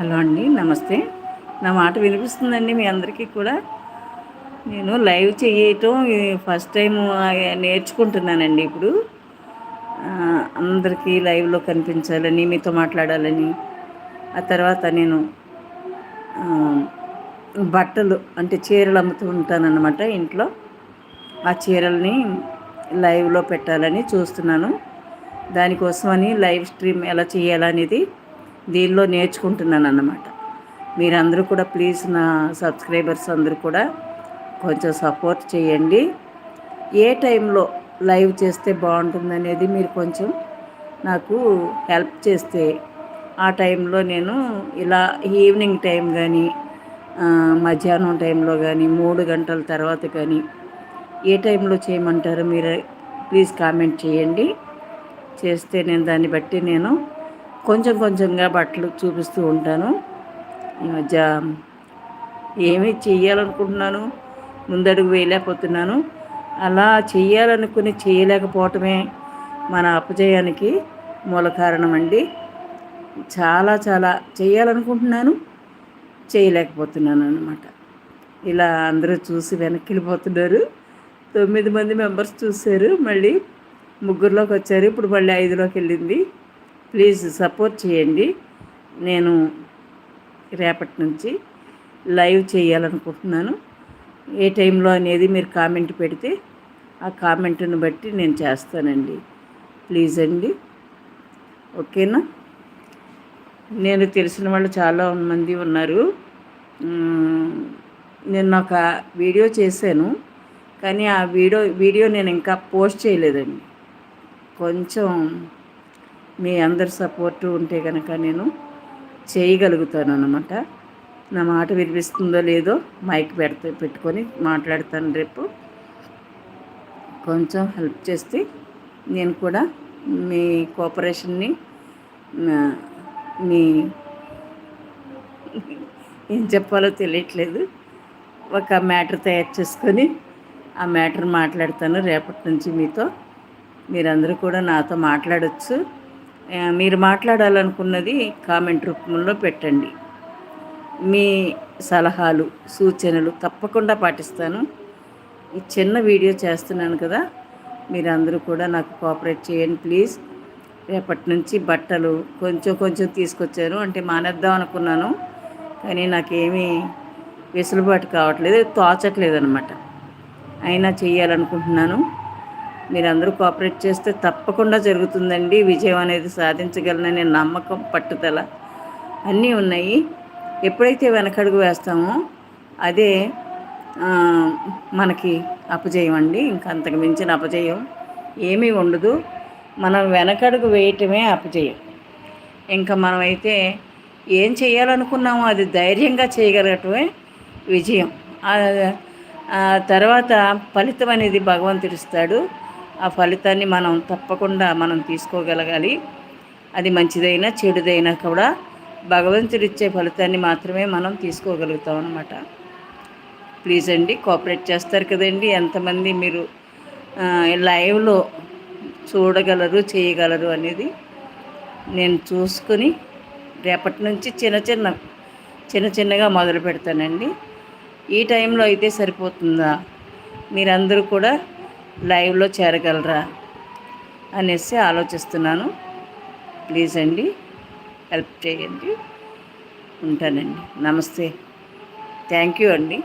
Hello అండి నమస్తే. నా మాట వినిపిస్తుందండి మీ అందరికీ కూడా? నేను లైవ్ చేయటం ఫస్ట్ టైం నేర్చుకుంటున్నానండి ఇప్పుడు. అందరికీ లైవ్లో కనిపించాలని మీతో మాట్లాడాలని. ఆ తర్వాత నేను బట్టలు అంటే చీరలు అమ్ముతూ ఉంటానన్నమాట ఇంట్లో. ఆ చీరల్ని లైవ్లో పెట్టాలని చూస్తున్నాను. దానికోసమని లైవ్ స్ట్రీమ్ ఎలా చేయాలనేది దీనిలో నేర్చుకుంటున్నాను అన్నమాట మీరందరూ కూడా ప్లీజ్ నా సబ్స్క్రైబర్స్ అందరూ కూడా కొంచెం సపోర్ట్ చేయండి. ఏ టైంలో లైవ్ చేస్తే బాగుంటుంది అనేది మీరు కొంచెం నాకు హెల్ప్ చేస్తే ఆ టైంలో నేను ఇలా ఈవినింగ్ టైం కానీ మధ్యాహ్నం టైంలో కానీ మూడు గంటల తర్వాత కానీ ఏ టైంలో చేయమంటారో మీరు ప్లీజ్ కామెంట్ చేయండి. చేస్తే నేను దాన్ని బట్టి నేను కొంచెం కొంచెంగా బట్టలు చూపిస్తూ ఉంటాను. ఈ మధ్య ఏమీ చేయాలనుకుంటున్నాను ముందడుగు వేయలేకపోతున్నాను. అలా చేయాలనుకుని చేయలేకపోవటమే మన అపజయానికి మూల కారణం అండి చాలా చాలా చేయాలనుకుంటున్నాను చేయలేకపోతున్నాను అనమాట ఇలా అందరూ చూసి వెనక్కి వెళ్ళిపోతున్నారు తొమ్మిది మంది మెంబర్స్ చూశారు. మళ్ళీ ముగ్గురులోకి వచ్చారు. ఇప్పుడు మళ్ళీ ఐదులోకి వెళ్ళింది. ప్లీజ్ సపోర్ట్ చేయండి. నేను రేపటి నుంచి లైవ్ చేయాలనుకుంటున్నాను. ఏ టైంలో అనేది మీరు కామెంట్ పెడితే ఆ కామెంట్ని బట్టి నేను చేస్తానండి. ప్లీజ్ అండి. ఓకేనా? నేను తెలిసిన వాళ్ళు చాలా మంది ఉన్నారు. నేను ఒక వీడియో చేశాను. కానీ ఆ వీడియో వీడియో నేను ఇంకా పోస్ట్ చేయలేదండి. కొంచెం మీ అందరి సపోర్టు ఉంటే కనుక నేను చేయగలుగుతాను అనమాట నా మాట వినిపిస్తుందో లేదో మైక్ పెడితే పెట్టుకొని మాట్లాడతాను రేపు. కొంచెం హెల్ప్ చేస్తే నేను కూడా మీ కోఆపరేషన్ని మీ ఏం చెప్పాలో తెలియట్లేదు. ఒక మ్యాటర్ తయారు చేసుకొని ఆ మ్యాటర్ మాట్లాడతాను రేపటి నుంచి మీతో. మీరందరూ కూడా నాతో మాట్లాడచ్చు. మీరు మాట్లాడాలనుకున్నది కామెంట్ రూపంలో పెట్టండి. మీ సలహాలు సూచనలు తప్పకుండా పాటిస్తాను. ఈ చిన్న వీడియో చేస్తున్నాను కదా మీరందరూ కూడా నాకు కోఆపరేట్ చేయండి ప్లీజ్. రేపటి నుంచి బట్టలు కొంచెం కొంచెం తీసుకొచ్చాను అంటే మానేద్దాం అనుకున్నాను కానీ నాకేమీ వెసులుబాటు కావట్లేదు తోచట్లేదు అనమాట అయినా చేయాలనుకుంటున్నాను మీరందరూ కోఆపరేట్ చేస్తే తప్పకుండా జరుగుతుందండి. విజయం అనేది సాధించగలననే నమ్మకం పట్టుదల అన్నీ ఉన్నాయి. ఎప్పుడైతే వెనకడుగు వేస్తామో అదే మనకి అపజయం అండి. ఇంకా అంతకు మించిన అపజయం ఏమీ ఉండదు. మనం వెనకడుగు వేయటమే అపజయం. ఇంకా మనమైతే ఏం చేయాలనుకున్నామో అది ధైర్యంగా చేయగలగటమే విజయం. తర్వాత ఫలితం అనేది భగవంతుడిస్తాడు ఆ ఫలితాన్ని మనం తప్పకుండా మనం తీసుకోగలగాలి. అది మంచిదైనా చెడుదైనా కూడా భగవంతుడు ఇచ్చే ఫలితాన్ని మాత్రమే మనం తీసుకోగలుగుతాం అనమాట ప్లీజ్ అండి కోఆపరేట్ చేస్తారు కదండి. ఎంతమంది మీరు లైవ్లో చూడగలరు చేయగలరు అనేది నేను చూసుకొని రేపటి నుంచి చిన్న చిన్న చిన్న చిన్నగా మొదలు పెడతానండి ఈ టైంలో అయితే సరిపోతుందా? మీరందరూ కూడా లైవ్లో చేరగలరా అనేసి ఆలోచిస్తున్నాను. ప్లీజ్ అండి హెల్ప్ చేయండి. ఉంటానండి. నమస్తే. థ్యాంక్ యూ అండి.